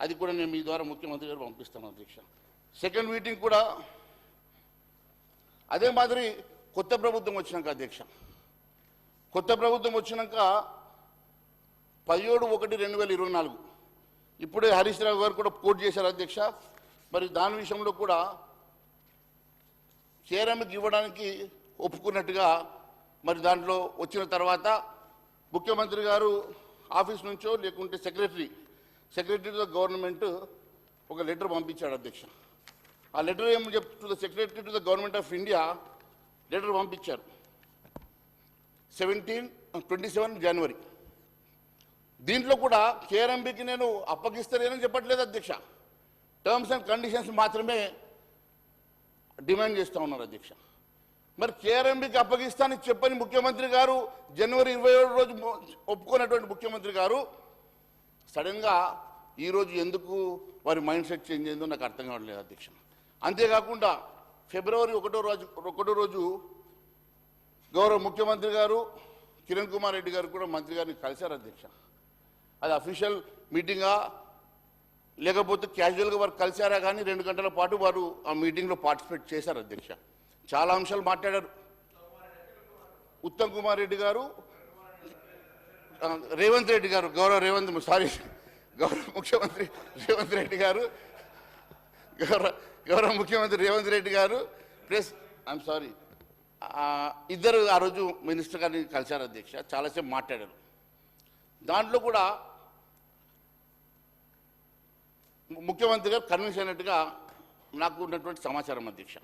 అది కూడా నేను మీ ద్వారా ముఖ్యమంత్రి గారు పంపిస్తాను అధ్యక్ష. సెకండ్ మీటింగ్ కూడా అదే మాదిరి కొత్త ప్రభుత్వం వచ్చినాక అధ్యక్ష. కొత్త ప్రభుత్వం వచ్చినాక పదిహేడు ఒకటి రెండు వేల ఇరవై నాలుగు. ఇప్పుడే హరీష్ రావు గారు కూడా కోట్ చేశారు అధ్యక్ష. మరి దాని విషయంలో కూడా చేరమికి ఇవ్వడానికి ఒప్పుకున్నట్టుగా మరి దాంట్లో వచ్చిన తర్వాత ముఖ్యమంత్రి గారు ఆఫీస్ నుంచో లేకుంటే secretary secretary to the government ఒక లెటర్ పంపించాడు అధ్యక్ష. ఆ లెటర్ ఏం చెప్తు the secretary to the government of India letter పంపించారు. Seventeen twenty seven January. దీంట్లో కూడా కేఆర్ఎంబికి నేను అప్పగిస్తలేనని చెప్పట్లేదు అధ్యక్ష. టర్మ్స్ అండ్ కండిషన్స్ మాత్రమే డిమాండ్ చేస్తూ ఉన్నారు అధ్యక్ష. మరి కేఆర్ఎంబికి అప్పగిస్తానని చెప్పని ముఖ్యమంత్రి గారు జనవరి ఇరవై ఏడు రోజు ఒప్పుకున్నటువంటి ముఖ్యమంత్రి గారు సడన్గా ఈరోజు ఎందుకు వారి మైండ్ సెట్ చేంజ్ అయిందో నాకు అర్థం కావట్లేదు అధ్యక్ష. అంతేకాకుండా ఫిబ్రవరి ఒకటో రోజు ఒకటో రోజు గౌరవ ముఖ్యమంత్రి గారు కిరణ్ కుమార్ రెడ్డి గారు కూడా మంత్రి గారిని కలిశారు అధ్యక్ష. అది అఫీషియల్ మీటింగా లేకపోతే క్యాజువల్గా వారు కలిశారా కానీ రెండు గంటల పాటు వారు ఆ మీటింగ్లో పార్టిసిపేట్ చేశారు అధ్యక్ష. చాలా అంశాలు మాట్లాడారు. ఉత్తమ్ కుమార్ రెడ్డి గారు రేవంత్ రెడ్డి గారు గౌరవ రేవంత్ సారీ గౌరవ ముఖ్యమంత్రి రేవంత్ రెడ్డి గారు గౌరవ గౌరవ ముఖ్యమంత్రి రేవంత్ రెడ్డి గారు ప్లస్ ఐఎమ్ సారీ ఇద్దరు ఆ రోజు మినిస్టర్ గారిని కలిశారు అధ్యక్ష చాలాసేపు మాట్లాడారు. దాంట్లో కూడా ముఖ్యమంత్రి గారు కన్విన్స్ అయినట్టుగా నాకు ఉన్నటువంటి సమాచారం అధ్యక్ష.